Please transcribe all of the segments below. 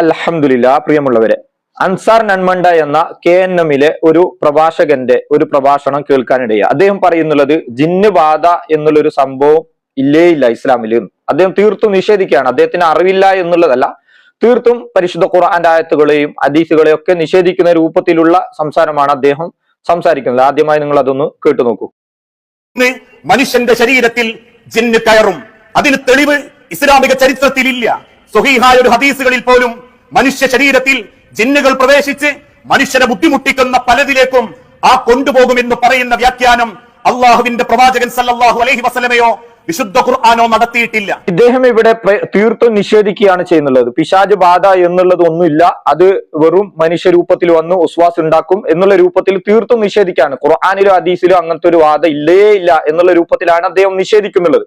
അൽഹംദുലില്ല പ്രിയമുള്ളവരെ. അൻസാർ നന്മണ്ട എന്ന കെ എൻ എമ്മിലെ ഒരു പ്രഭാഷകന്റെ ഒരു പ്രഭാഷണം കേൾക്കാനിടയാ അദ്ദേഹം പറയുന്നുള്ളത് ജിന്ന് ബാധ എന്നുള്ളൊരു സംഭവം ഇല്ലേ ഇല്ല ഇസ്ലാമിൽ അദ്ദേഹം തീർത്തും നിഷേധിക്കുകയാണ്. അദ്ദേഹത്തിന് അറിവില്ല എന്നുള്ളതല്ല. തീർത്തും പരിശുദ്ധ ഖുർആന്റെ ആയത്തുകളെയും അതീസുകളെയും ഒക്കെ നിഷേധിക്കുന്ന രൂപത്തിലുള്ള സംസാരമാണ് അദ്ദേഹം സംസാരിക്കുന്നത്. ആദ്യമായി നിങ്ങൾ അതൊന്ന് കേട്ടു നോക്കൂ. മനുഷ്യന്റെ ശരീരത്തിൽ ജിന്ന് കയറും. അതിന് തെളിവ് ഇസ്ലാമിക ചരിത്രത്തിൽ ഇല്ല സ്വഹീഹായ ഒരു ഹദീസുകളിൽ പോലും മനുഷ്യ ശരീരത്തിൽ ജിന്നുകൾ പ്രവേശിച്ച് മനുഷ്യനെ ബുദ്ധിമുട്ടിക്കുന്ന പലതിലേക്കും ആ കൊണ്ടുപോകുമെന്ന് പറയുന്ന വ്യാഖ്യാനം അള്ളാഹുവിന്റെ പ്രവാചകൻ സല്ലാഹു അലഹി വസലമയോ വിശുദ്ധ ഖുർആാനോ നടത്തിയിട്ടില്ല. ഇദ്ദേഹം ഇവിടെ തീർത്തും നിഷേധിക്കുകയാണ് ചെയ്യുന്നുള്ളത്. പിശാജ് ബാധ എന്നുള്ളത് ഒന്നുമില്ല. അത് വെറും മനുഷ്യരൂപത്തിൽ വന്ന് ഉസ്വാസ് ഉണ്ടാക്കും എന്നുള്ള രൂപത്തിൽ തീർത്തും നിഷേധിക്കുകയാണ്. ഖുർആാനിലോ ഹദീസിലോ അങ്ങനത്തെ ഒരു വാദ ഇല്ലേ ഇല്ല എന്നുള്ള രൂപത്തിലാണ് അദ്ദേഹം നിഷേധിക്കുന്നുള്ളത്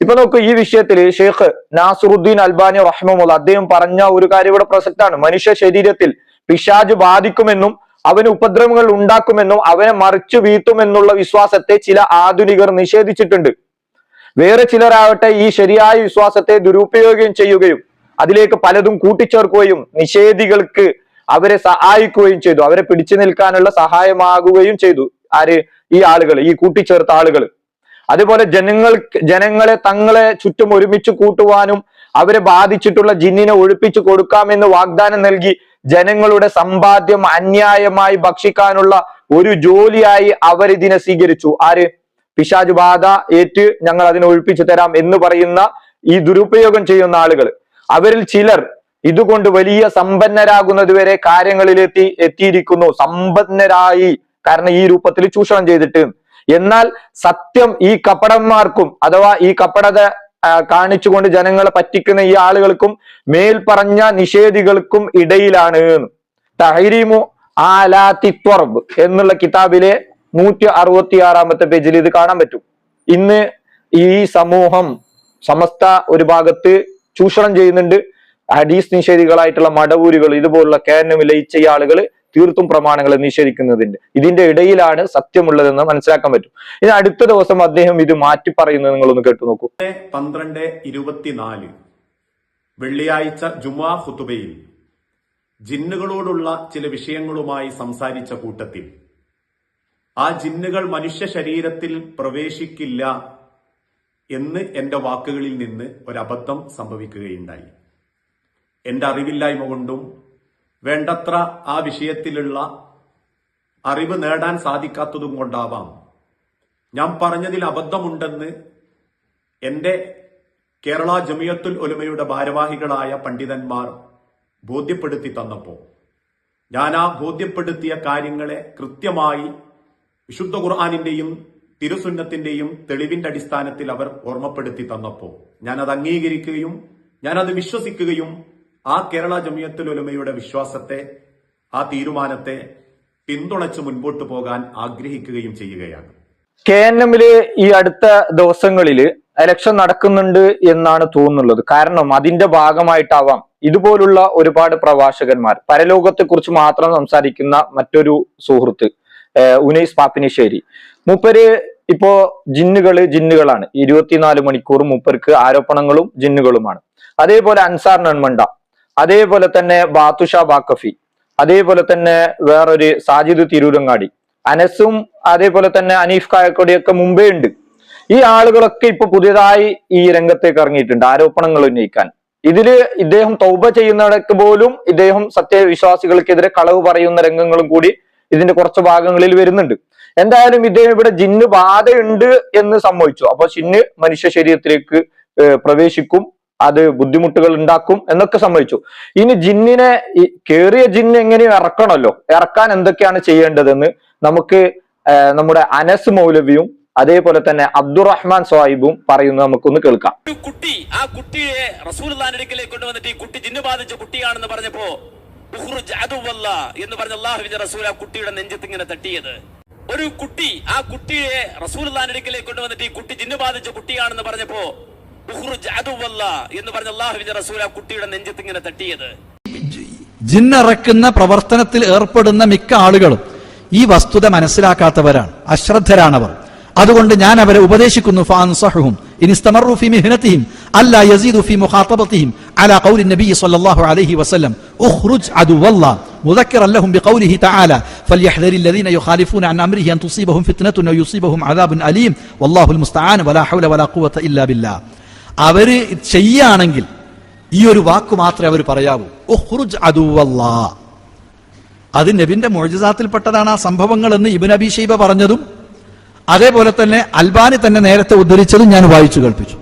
ഇപ്പൊ നോക്കൂ ഈ വിഷയത്തിൽ ഷെയ്ഖ് നാസുറുദ്ദീൻ അൽബാനി റഹ്മുള്ള അദ്ദേഹം പറഞ്ഞ ഒരു കാര്യം ഇവിടെ പ്രസക്താണ് മനുഷ്യ ശരീരത്തിൽ പിശാജ് ബാധിക്കുമെന്നും അവന് ഉപദ്രവങ്ങൾ ഉണ്ടാക്കുമെന്നും അവനെ മറിച്ചു വീഴ്ത്തുമെന്നുള്ള വിശ്വാസത്തെ ചില ആധുനികർ നിഷേധിച്ചിട്ടുണ്ട്. വേറെ ചിലരാവട്ടെ ഈ ശരിയായ വിശ്വാസത്തെ ദുരുപയോഗം ചെയ്യുകയും അതിലേക്ക് പലതും കൂട്ടിച്ചേർക്കുകയും നിഷേധികൾക്ക് അവരെ സഹായിക്കുകയും ചെയ്തു. അവരെ പിടിച്ചു നിൽക്കാനുള്ള സഹായമാകുകയും ചെയ്തു. ആര്? ഈ ആളുകൾ ഈ കൂട്ടിച്ചേർത്ത ആളുകൾ അതുപോലെ ജനങ്ങൾ ജനങ്ങളെ തങ്ങളെ ചുറ്റും ഒരുമിച്ച് കൂട്ടുവാനും അവരെ ബാധിച്ചിട്ടുള്ള ജിന്നിനെ ഒഴിപ്പിച്ചു കൊടുക്കാമെന്ന് വാഗ്ദാനം നൽകി ജനങ്ങളുടെ സമ്പാദ്യം അന്യായമായി ഭക്ഷിക്കാനുള്ള ഒരു ജോലിയായി അവരിതിനെ സ്വീകരിച്ചു. ആര്? പിശാജ് ബാധ ഏറ്റ് ഞങ്ങൾ അതിനെ ഒഴിപ്പിച്ചു തരാം എന്ന് പറയുന്ന ഈ ദുരുപയോഗം ചെയ്യുന്ന ആളുകൾ. അവരിൽ ചിലർ ഇതുകൊണ്ട് വലിയ സമ്പന്നരാകുന്നതുവരെ കാര്യങ്ങളിലെത്തി എത്തിയിരിക്കുന്നു. സമ്പന്നരായി. കാരണം ഈ രൂപത്തിൽ ചൂഷണം ചെയ്തിട്ട് എന്നാൽ സത്യം ഈ കപടന്മാർക്കും അഥവാ ഈ കപടത കാണിച്ചുകൊണ്ട് ജനങ്ങളെ പറ്റിക്കുന്ന ഈ ആളുകൾക്കും മേൽ പറഞ്ഞ നിഷേധികൾക്കും ഇടയിലാണ്. തഹരീമു ആലാത്തിത്വർബ് എന്നുള്ള കിതാബിലെ നൂറ്റി അറുപത്തി ആറാമത്തെ പേജിൽ ഇത് കാണാൻ പറ്റും. ഇന്ന് ഈ സമൂഹം സമസ്ത ഒരു ഭാഗത്ത് ചൂഷണം ചെയ്യുന്നുണ്ട്. ഹഡീസ് നിഷേധികളായിട്ടുള്ള മടവൂരുകൾ ഇതുപോലുള്ള കേരളം ലയിച്ച ഈ ആളുകൾ തീർത്തും പ്രമാണങ്ങളെ നിഷേധിക്കുന്നതിന്റെ ഇതിന്റെ ഇടയിലാണ് സത്യമുള്ളതെന്ന് മനസ്സിലാക്കാൻ പറ്റും. ഇനി അടുത്ത ദിവസം അദ്ദേഹം ഇത് മാറ്റി പറയുന്നത് നിങ്ങളൊന്ന് കേട്ടു നോക്കൂ. പന്ത്രണ്ട് ഇരുപത്തിനാല് വെള്ളിയാഴ്ച ജുമാ ഖുതുബയിൽ ജിന്നുകളോടുള്ള ചില വിഷയങ്ങളുമായി സംസാരിച്ച കൂട്ടത്തിൽ ആ ജിന്നുകൾ മനുഷ്യ ശരീരത്തിൽ പ്രവേശിക്കില്ല എന്ന് എന്റെ വാക്കുകളിൽ നിന്ന് ഒരബദ്ധം സംഭവിക്കുകയുണ്ടായി. എന്റെ അറിവില്ലായ്മ കൊണ്ടും വേണ്ടത്ര ആ വിഷയത്തിലുള്ള അറിവ് നേടാൻ സാധിക്കാത്തതും കൊണ്ടാവാം. ഞാൻ പറഞ്ഞതിൽ അബദ്ധമുണ്ടെന്ന് എന്റെ കേരള ജമിയത്തുൽ ഒലുമയുടെ ഭാരവാഹികളായ പണ്ഡിതന്മാർ ബോധ്യപ്പെടുത്തി തന്നപ്പോൾ ഞാൻ ആ ബോധ്യപ്പെടുത്തിയ കാര്യങ്ങളെ കൃത്യമായി വിശുദ്ധ ഖുർആാനിന്റെയും തിരുസുന്നത്തിന്റെയും തെളിവിന്റെ അടിസ്ഥാനത്തിൽ അവർ ഓർമ്മപ്പെടുത്തി തന്നപ്പോൾ ഞാനത് അംഗീകരിക്കുകയും ഞാനത് വിശ്വസിക്കുകയും ആ കേരള ജമിയത്തുൽ ഉലമയുടെ വിശ്വാസത്തെ ആ തീരുമാനത്തെ പിന്തുണച്ച് മുൻപോട്ട് പോകാൻ ആഗ്രഹിക്കുകയും ചെയ്യുകയാണ്. കെ എൻ എമ്മിൽ ഈ അടുത്ത ദിവസങ്ങളിൽ ഇലക്ഷൻ നടക്കുന്നുണ്ട് എന്നാണ് തോന്നുന്നത്. കാരണം അതിന്റെ ഭാഗമായിട്ടാവാം ഇതുപോലുള്ള ഒരുപാട് പ്രഭാഷകന്മാർ പരലോകത്തെ കുറിച്ച് മാത്രം സംസാരിക്കുന്ന മറ്റൊരു സുഹൃത്ത് ഉനൈസ് പാപ്പിനിശ്ശേരി. മൂപ്പര് ഇപ്പോ ജിന്നുകൾ ജിന്നുകളാണ്. ഇരുപത്തിനാല് മണിക്കൂർ മൂപ്പർക്ക് ആരോപണങ്ങളും ജിന്നുകളുമാണ്. അതേപോലെ അൻസാർ നന്മണ്ട അതേപോലെ തന്നെ ബാത്തുഷ ബാക്കഫി അതേപോലെ തന്നെ വേറൊരു സാജിദ് തിരൂരങ്ങാടി അനസും അതേപോലെ തന്നെ അനീഫ് കായക്കൊടിയൊക്കെ മുമ്പേ ഉണ്ട്. ഈ ആളുകളൊക്കെ ഇപ്പൊ പുതിയതായി ഈ രംഗത്തേക്ക് ഇറങ്ങിയിട്ടുണ്ട് ആരോപണങ്ങൾ ഉന്നയിക്കാൻ. ഇതിൽ ഇദ്ദേഹം തൗബ ചെയ്യുന്നിടക്ക് പോലും ഇദ്ദേഹം സത്യവിശ്വാസികൾക്കെതിരെ കളവ് പറയുന്ന രംഗങ്ങളും കൂടി ഇതിന്റെ കുറച്ച് ഭാഗങ്ങളിൽ വരുന്നുണ്ട്. എന്തായാലും ഇദ്ദേഹം ഇവിടെ ജിന്ന് ബാധയുണ്ട് എന്ന് സംഭവിച്ചു. അപ്പൊ ജിന്ന് മനുഷ്യ ശരീരത്തിലേക്ക് പ്രവേശിക്കും. അത് ബുദ്ധിമുട്ടുകൾ ഉണ്ടാക്കും എന്നൊക്കെ സമ്മതിച്ചു. ഇനി ജിന്നിനെ ഈ കേറിയ ജിന്ന് എങ്ങനെയും ഇറക്കണമല്ലോ? ഇറക്കാൻ എന്തൊക്കെയാണ് ചെയ്യേണ്ടതെന്ന് നമുക്ക് നമ്മുടെ അനസ് മൗലവിയും അതേപോലെ തന്നെ അബ്ദുറഹ്മാൻ സാഹിബും പറയുന്നത് നമുക്കൊന്ന് കേൾക്കാം. ഒരു കുട്ടി ആ കുട്ടിയെ റസൂൽ കൊണ്ടുവന്നിട്ട് ഈ കുട്ടി ജിന്നു ബാധിച്ച കുട്ടിയാണെന്ന് പറഞ്ഞപ്പോ എന്ന് പറഞ്ഞ അള്ളാഹുവിന്റെ റസൂൽ ആ കുട്ടിയുടെ നെഞ്ചത്ത് ഇങ്ങനെ തട്ടിയത്. ഒരു കുട്ടി ആ കുട്ടിയെ റസൂൽ അടുക്കലേക്ക് കൊണ്ടുവന്നിട്ട് ഈ കുട്ടി ജിന്നു ബാധിച്ച കുട്ടിയാണെന്ന് പറഞ്ഞപ്പോ എന്ന് പറഞ്ഞ റസൂൽ ആ കുട്ടിയുടെ നെഞ്ചത്ത് ഇങ്ങനെ തട്ടിയത്. ജിന്നിറക്കുന്ന പ്രവർത്തനത്തിൽ ഏർപ്പെടുന്ന മിക്ക ആളുകളും ഈ വസ്തുത മനസ്സിലാക്കാത്തവരാണ് അശ്രദ്ധരാണവർ. അതുകൊണ്ട് ഞാൻ അവരെ ഉപദേശിക്കുന്നു ഫാൻസഹും ഇനി ഖൗലി അലൈഹി വസല്ലം. ലഹും തആല അല്ലദീന അൻ ഔ അലീം വല്ലാഹുൽ മുസ്തആൻ വലാ ഹൗല വലാ ഖുവത ഇല്ലാ അവർ ചെയ്യാണെങ്കിൽ ഈ ഒരു വാക്ക് മാത്രമേ അവർ പറയാവൂ. ഒഹ്റുജ് അദൂവല്ലാ. അത് നബിന്റെ മൊഴിജാത്തിൽപ്പെട്ടതാണ് ആ സംഭവങ്ങൾ എന്ന് ഇബിൻ അബി ഷൈബ പറഞ്ഞതും അതേപോലെ തന്നെ അൽബാനി തന്നെ നേരത്തെ ഉദ്ധരിച്ചതും ഞാൻ വായിച്ചു കേൾപ്പിച്ചു.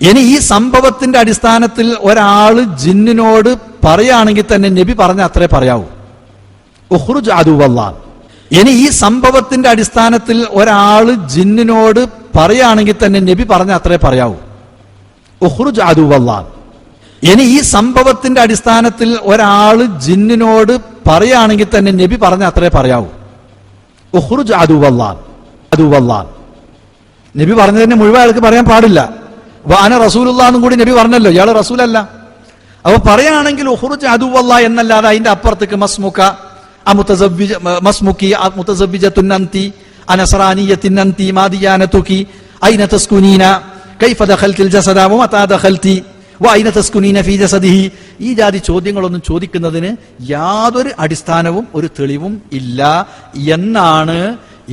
ഇനി ഈ സംഭവത്തിന്റെ അടിസ്ഥാനത്തിൽ ഒരാൾ ജിന്നിനോട് പറയുകയാണെങ്കിൽ തന്നെ നബി പറഞ്ഞ അത്രേ പറയാവൂ. ഉഹ്റുജ് അദൂവല്ലാ. ഇനി ഈ സംഭവത്തിന്റെ അടിസ്ഥാനത്തിൽ ഒരാൾ ജിന്നിനോട് പറയുകയാണെങ്കിൽ തന്നെ നബി പറഞ്ഞ അത്രേ പറയാവൂ. ഇനി ഈ സംഭവത്തിന്റെ അടിസ്ഥാനത്തിൽ ഒരാൾ ജിന്നിനോട് പറയുകയാണെങ്കിൽ തന്നെ നബി പറഞ്ഞ അത്രേ പറയാവൂ. ഉഹ്റുജ് അദുവല്ലാ നബി പറഞ്ഞതിന് മുഴുവൻ അയാൾക്ക് പറയാൻ പാടില്ല. വാന റസൂലുള്ളാന്നും കൂടി നബി പറഞ്ഞല്ലോ ഇയാൾ റസൂലല്ല. അപ്പൊ പറയുകയാണെങ്കിൽ ഉഹ്റുജ് അതുവല്ല എന്നല്ലാതെ അതിന്റെ അപ്പുറത്തേക്ക് മസ്മുക്ക മസ്മുക്കി മുതസവ്വിജത്തുന്നന്തി അനസറാനിയത്തിന്നന്തി മാദിയാനതുക്കി ഐന തസ്കുനീന കൈഫ ദഖൽതിൽ ജസദ വമതാ ദഖൽതി വൈന തസ്കുനീന ഫീ ജസദിഹി ഈ ജാതി ചോദ്യങ്ങളൊന്നും ചോദിക്കുന്നതിന് യാതൊരു അടിസ്ഥാനവും ഒരു തെളിവും ഇല്ല. എന്നാണ്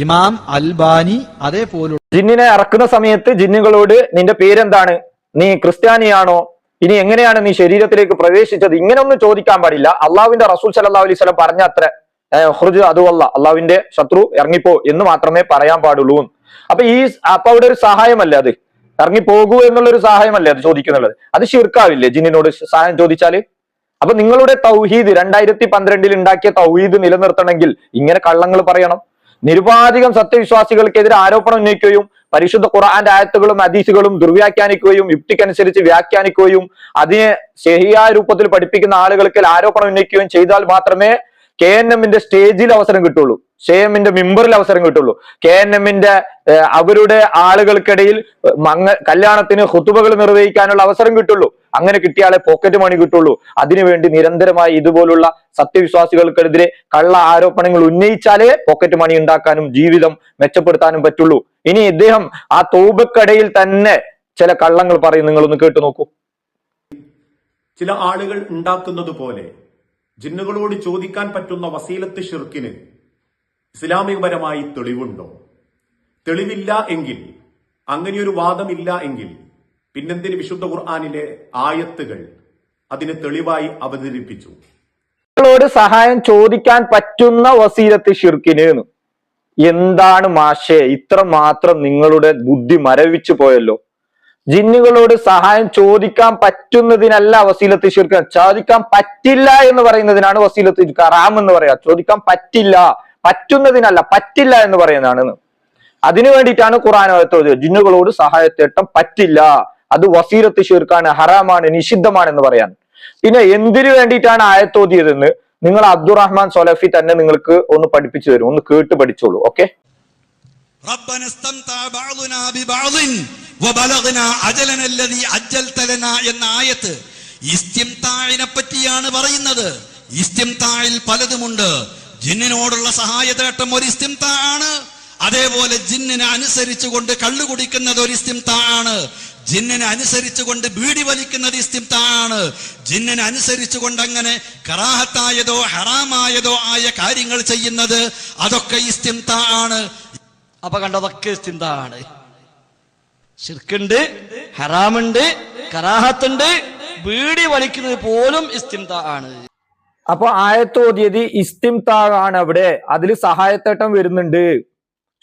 ഇമാം അൽബാനി അതേപോലെ ജിന്നിനെ അറക്കുന്ന സമയത്ത് ജിന്നുകളോട് നിന്റെ പേരെന്താണ്? നീ ക്രിസ്ത്യാനിയാണോ? ഇനി എങ്ങനെയാണ് നീ ശരീരത്തിലേക്ക് പ്രവേശിച്ചത്? ഇങ്ങനെയൊന്നും ചോദിക്കാൻ പാടില്ല. അള്ളാവിന്റെ റസൂൽ സല്ലല്ലാഹു അലൈഹി സ്വലം പറഞ്ഞ അത്ര ഹുർജ് അതുവല്ല അള്ളാവിന്റെ ശത്രു ഇറങ്ങിപ്പോ എന്ന് മാത്രമേ പറയാൻ പാടുള്ളൂ. അപ്പൊ ഈ അപ്പൊ അവിടെ ഒരു സഹായമല്ലേ അത്? ഇറങ്ങി പോകൂ എന്നുള്ള ഒരു സഹായമല്ലേ അത് ചോദിക്കുന്നുള്ളത്? അത് ഷിർക്കാവില്ലേ ജിന്നിനോട് സഹായം ചോദിച്ചാൽ? അപ്പൊ നിങ്ങളുടെ തൗഹീദ് രണ്ടായിരത്തി പന്ത്രണ്ടിൽ ഉണ്ടാക്കിയ തൗഹീദ് നിലനിർത്തണമെങ്കിൽ ഇങ്ങനെ കള്ളങ്ങൾ പറയണം. നിരുപാധികം സത്യവിശ്വാസികൾക്കെതിരെ ആരോപണം ഉന്നയിക്കുകയും പരിശുദ്ധ ഖുർആന്റെ ആയത്തുകളും ഹദീസുകളും ദുർവ്യാഖ്യാനിക്കുകയും യുക്തിക്കനുസരിച്ച് വ്യാഖ്യാനിക്കുകയും അതിനെ ശരിയായ രൂപത്തിൽ പഠിപ്പിക്കുന്ന ആളുകൾക്ക് ആരോപണം ഉന്നയിക്കുകയും ചെയ്താൽ മാത്രമേ കെ എൻ എമ്മിന്റെ സ്റ്റേജിൽ അവസരം കിട്ടുള്ളൂ. കെ എമ്മിന്റെ മെമ്പറിൽ അവസരം കിട്ടുള്ളൂ. കെ എൻ എമ്മിന്റെ അവരുടെ ആളുകൾക്കിടയിൽ മങ്ങ കല്യാണത്തിന് ഹുത്തുബകൾ നിർവഹിക്കാനുള്ള അവസരം കിട്ടുള്ളൂ. അങ്ങനെ കിട്ടിയാലേ പോക്കറ്റ് മണി കിട്ടുള്ളൂ. അതിനുവേണ്ടി നിരന്തരമായി ഇതുപോലുള്ള സത്യവിശ്വാസികൾക്കെതിരെ കള്ള ആരോപണങ്ങൾ ഉന്നയിച്ചാലേ പോക്കറ്റ് മണി ഉണ്ടാക്കാനും ജീവിതം മെച്ചപ്പെടുത്താനും പറ്റുള്ളൂ. ഇനി ഇദ്ദേഹം ആ തോബക്കടയിൽ തന്നെ ചില കള്ളങ്ങൾ പറയും. നിങ്ങളൊന്ന് കേട്ടു നോക്കൂ. ചില ആളുകൾ ഉണ്ടാക്കുന്നത് പോലെ ജിന്നുകളോട് ചോദിക്കാൻ പറ്റുന്ന വസീലത്ത് ഷിർക്കിന് ഇസ്ലാമികപരമായി തെളിവുണ്ടോ? തെളിവില്ല എങ്കിൽ അങ്ങനെയൊരു വാദമില്ല എങ്കിൽ പിന്നെന്തിന് വിശുദ്ധ ഖുർആാനിലെ ആയത്തുകൾ അതിന് തെളിവായി അവതരിപ്പിച്ചു? നിങ്ങളോട് സഹായം ചോദിക്കാൻ പറ്റുന്ന വസീലത്ത് ഷിർക്കിന്. എന്താണ് മാഷേ ഇത്ര മാത്രം നിങ്ങളുടെ ബുദ്ധി മരവിച്ചു പോയല്ലോ? ജിന്നുകളോട് സഹായം ചോദിക്കാൻ പറ്റുന്നതിനല്ല വസീലത്ത് ഷിർക്ക്. ചോദിക്കാൻ പറ്റില്ല എന്ന് പറയുന്നതിനാണ് വസീലത്ത്. ഹറാം എന്ന് പറയാ ചോദിക്കാൻ പറ്റില്ല. പറ്റുന്നതിനല്ല പറ്റില്ല എന്ന് പറയുന്നതാണ്. അതിനു വേണ്ടിയിട്ടാണ് ഖുറാൻ ഓരോ ജിന്നുകളോട് സഹായത്തേട്ടം പറ്റില്ല. അത് വസീരത്ത് ശീർക്കാണ് ഹറാമാണ് നിഷിദ്ധമാണ് എന്ന് പറയാൻ. പിന്നെ എന്തിനു വേണ്ടിയിട്ടാണ് ആയത്തോതിയതെന്ന് നിങ്ങൾ അബ്ദുറഹ്മാൻ സൊലഫി തന്നെ നിങ്ങൾക്ക് ഒന്ന് പഠിപ്പിച്ചു തരും. ഒന്ന് കേട്ട് പഠിച്ചോളൂ ഓക്കെ? എന്ന ആയത്ത് ഇസ്തിംതാഴിനെ പറ്റിയാണ് പറയുന്നത്. ഇസ്തിംതാഴിൽ പലതുമുണ്ട്. ജിന്നിനോടുള്ള സഹായതേട്ടം ഒരു ഇസ്തിംതാണ് അതേപോലെ ജിന്നിനെ അനുസരിച്ചുകൊണ്ട് കള്ളു കുടിക്കുന്നത് ഒരു ഇസ്തിംതാണ് ജിന്നിനെ അനുസരിച്ചുകൊണ്ട് ബീഡി വലിക്കുന്നത് ഇസ്തിംതാണ് ജിന്നിനെ അനുസരിച്ചുകൊണ്ട് അങ്ങനെ കറാഹത്തായതോ ഹറാമായതോ ആയ കാര്യങ്ങൾ ചെയ്യുന്നത് അതൊക്കെ ഇസ്തിംതാണ് അപ്പൊ കണ്ടതൊക്കെ ഇസ്തിംതാണ് ഷിർക്കുണ്ട് ഹറാമുണ്ട് കറാഹത്തുണ്ട് ബീഡി വലിക്കുന്നത് പോലും ഇസ്തിംത ആണ് അപ്പൊ ആയത്തോതിയത് ഇസ്തിംതാഗാണ് അവിടെ അതിൽ സഹായത്തേട്ടം വരുന്നുണ്ട്.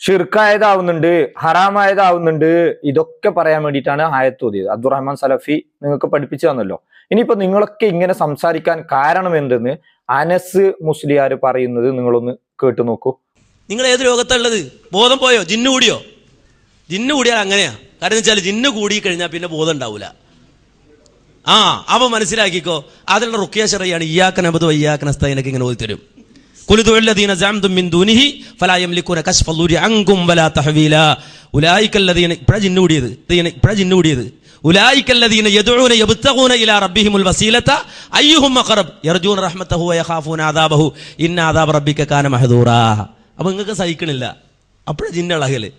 ഷിർക്കായതാവുന്നുണ്ട് ഹറാമായതാവുന്നുണ്ട്. ഇതൊക്കെ പറയാൻ വേണ്ടിയിട്ടാണ് ആയത്തോതിയത്. അബ്ദുറഹ്മാൻ സലഫി നിങ്ങൾക്ക് പഠിപ്പിച്ചു തന്നല്ലോ. ഇനിയിപ്പോ നിങ്ങളൊക്കെ ഇങ്ങനെ സംസാരിക്കാൻ കാരണം എന്തെന്ന് അനസ് മുസ്ലിയാർ പറയുന്നത് നിങ്ങളൊന്ന് കേട്ടു നോക്കൂ. നിങ്ങൾ ഏത് രോഗത്തുള്ളത് ബോധം പോയോ? ജിന്നു കൂടിയോ? ജിന്നു കൂടിയാൽ അങ്ങനെയാ. കാരണം വെച്ചാൽ ജിന്നു കൂടി കഴിഞ്ഞാൽ പിന്നെ ബോധം ഉണ്ടാവില്ല ആ അവ മനസ്സിലാക്കിക്കോ. അതിലുള്ള റുക്കിയ ചെറിയാണ് ഇയാക്കൻ അബദ് വയ്യാക്കൻ അസ്തൈനൊക്കെ ഇങ്ങനെ ഓതി തരും. മിൻ ദുനിഹി അൻകും വലാ അപ്പോൾ നിങ്ങൾക്ക് സഹിക്കണില്ല. അപ്പോഴേ ജിന്നളകൽ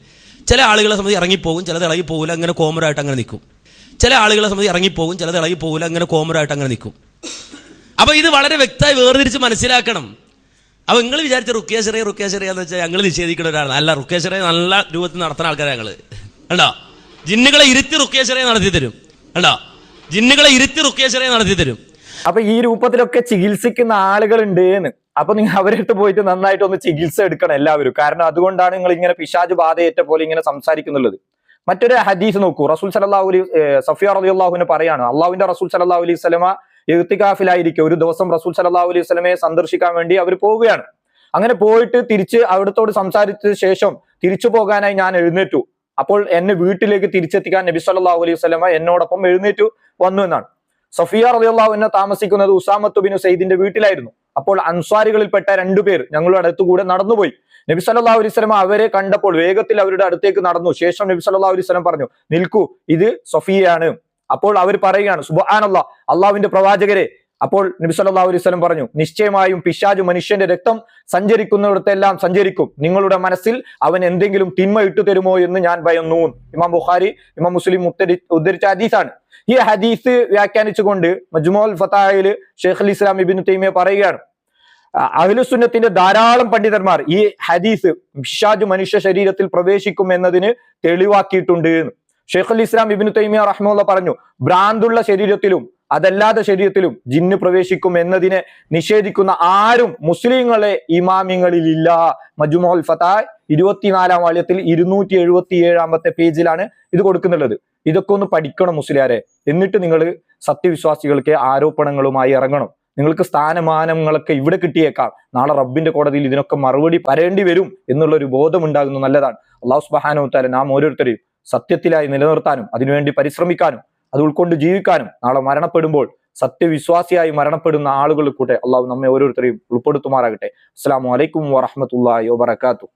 ചില ആളുകളെ സംബന്ധിച്ച് ഇറങ്ങിപ്പോകും ചിലത് ഇളകി പോകില്ല അങ്ങനെ കോമറായിട്ട് അങ്ങനെ നിൽക്കും. ചില ആളുകളെ സംബന്ധിച്ച് ഇറങ്ങിപ്പോകും ചിലത് ഇറങ്ങിപ്പോകില്ല അങ്ങനെ കോമറായിട്ട് അങ്ങനെ നിൽക്കും. അപ്പോൾ ഇത് വളരെ വ്യക്തമായി വേർതിരിച്ച് മനസ്സിലാക്കണം. അപ്പോൾ നിങ്ങൾ വിചാരിച്ച റുക്കിയ ചെറിയ എന്ന് വെച്ചാൽ ഞങ്ങൾ നിഷേധിക്കുന്ന ഒരാളാണ്. അല്ല റുക്കിയ ചെറിയ നല്ല രൂപത്തിൽ നടത്തുന്ന ആൾക്കാരാണ് ഞങ്ങൾ. കണ്ടോ? ജിന്നുകളെ ഇരുത്തി റുക്കിയ ചെറിയ നടത്തി തരും. കണ്ടോ? ജിന്നുകളെ ഇരുത്തി റുക്കിയ ചെറിയ നടത്തി തരും. അപ്പൊ ഈ രൂപത്തിലൊക്കെ ചികിത്സിക്കുന്ന ആളുകളുണ്ട് എന്ന് അപ്പൊ നിങ്ങൾ അവരെടുത്ത് പോയിട്ട് നന്നായിട്ട് ഒന്ന് ചികിത്സ എടുക്കണം എല്ലാവരും. കാരണം അതുകൊണ്ടാണ് നിങ്ങൾ ഇങ്ങനെ പിശാജ് ബാധയേറ്റ പോലെ ഇങ്ങനെ സംസാരിക്കുന്നുള്ളത്. മറ്റൊരു ഹദീസ് നോക്കൂ. റസൂൽ സലല്ലാഹു അലൈഹി സഫിയ റലി അള്ളാഹുവിന് പറയാണ്. അള്ളാഹുവിന്റെ റസൂൽ സലല്ലാഹു അലൈഹി സ്വലമ എഴുത്തിക്കാഫിലായിരിക്കും ഒരു ദിവസം റസൂൽ സലല്ലാഹു അലൈഹി സ്വലമയെ സന്ദർശിക്കാൻ വേണ്ടി അവർ പോവുകയാണ്. അങ്ങനെ പോയിട്ട് തിരിച്ച് അവിടത്തോട് സംസാരിച്ച ശേഷം തിരിച്ചു പോകാനായി ഞാൻ എഴുന്നേറ്റു. അപ്പോൾ എന്നെ വീട്ടിലേക്ക് തിരിച്ചെത്തിക്കാൻ നബി സല്ലല്ലാഹു അലൈഹി സ്വലമ എന്നോടൊപ്പം എഴുന്നേറ്റു വന്നു എന്നാണ്. സഫിയ റളിയല്ലാഹു അൻഹ താമസിക്കുന്നത് ഉസാമത്ത് സെയ്ദിന്റെ സയ്യിദിന്റെ വീട്ടിലായിരുന്നു. അപ്പോൾ അൻസ്വാരികളിൽപ്പെട്ട രണ്ടുപേർ ഞങ്ങളുടെ അടുത്തുകൂടെ നടന്നുപോയി. നബി സല്ലല്ലാഹു അലൈഹി വസല്ലം അവരെ കണ്ടപ്പോൾ വേഗത്തിൽ അവരുടെ അടുത്തേക്ക് നടന്നു. ശേഷം നബി സല്ലല്ലാഹു അലൈഹി വസല്ലം പറഞ്ഞു നിൽക്കൂ ഇത് സഫിയയാണ്. അപ്പോൾ അവർ പറയുകയാണ് സുബാനല്ല അള്ളാഹുവിന്റെ പ്രവാചകരെ. അപ്പോൾ നബി സല്ലല്ലാഹു അലൈഹി വസല്ലം പറഞ്ഞു നിശ്ചയമായും പിശാജ് മനുഷ്യന്റെ രക്തം സഞ്ചരിക്കുന്നിടത്തെല്ലാം സഞ്ചരിക്കും. നിങ്ങളുടെ മനസ്സിൽ അവൻ എന്തെങ്കിലും തിന്മ ഇട്ടു തരുമോ എന്ന് ഞാൻ ഭയന്നു. ഇമാം ബുഖാരി ഇമാം മുസ്ലിം ഉദ്ധരി ഉദ്ധരിച്ച ഹദീസാണ്. ഈ ഹദീസ് വ്യാഖ്യാനിച്ചുകൊണ്ട് മജ്മോൽ ഫത്തായിൽ ഷെയ്ഖ് അലി ഇസ്ലാം ഇബിൻ തൈമിയ പറയുകയാണ് അഹ്ലുസുന്നത്തിന്റെ ധാരാളം പണ്ഡിതന്മാർ ഈ ഹദീസ് ഷാജ് മനുഷ്യ ശരീരത്തിൽ പ്രവേശിക്കും എന്നതിന് തെളിവാക്കിയിട്ടുണ്ട് എന്ന്. ഷെയ്ഖുൽ ഇസ്ലാം ഇബിന് തൈമിയ റഹ്മുള്ള പറഞ്ഞു ഭ്രാന്തുള്ള ശരീരത്തിലും അതല്ലാത്ത ശരീരത്തിലും ജിന്ന് പ്രവേശിക്കും എന്നതിനെ നിഷേധിക്കുന്ന ആരും മുസ്ലിങ്ങളെ ഇമാമിങ്ങളിലില്ല. മജുമോൽ ഫത്തായ് ഇരുപത്തിനാലാം വാള്യത്തിൽ ഇരുന്നൂറ്റി എഴുപത്തി ഏഴാമത്തെ പേജിലാണ് ഇത് കൊടുക്കുന്നുള്ളത്. ഇതൊക്കെ ഒന്ന് പഠിക്കണം മുസ്ലിയാരെ. എന്നിട്ട് നിങ്ങൾ സത്യവിശ്വാസികൾക്ക് ആരോപണങ്ങളുമായി ഇറങ്ങണം. നിങ്ങൾക്ക് സ്ഥാനമാനങ്ങളൊക്കെ ഇവിടെ കിട്ടിയേക്കാം. നാളെ റബ്ബിന്റെ കോടതിയിൽ ഇതിനൊക്കെ മറുപടി വരേണ്ടി വരും എന്നുള്ള ഒരു ബോധം ഉണ്ടാകുന്നത് നല്ലതാണ്. അള്ളാഹു സുബാനോ താല നാം ഓരോരുത്തരെയും സത്യത്തിലായി നിലനിർത്താനും അതിനുവേണ്ടി പരിശ്രമിക്കാനും അത് ഉൾക്കൊണ്ട് ജീവിക്കാനും നാളെ മരണപ്പെടുമ്പോൾ സത്യവിശ്വാസിയായി മരണപ്പെടുന്ന ആളുകൾ കൂട്ടെ അള്ളാഹു നമ്മെ ഓരോരുത്തരെയും ഉൾപ്പെടുത്തുമാറാകട്ടെ. അസ്സാം വലൈക്കും വാഹമത്തല്ലാ വബർക്കാത്തു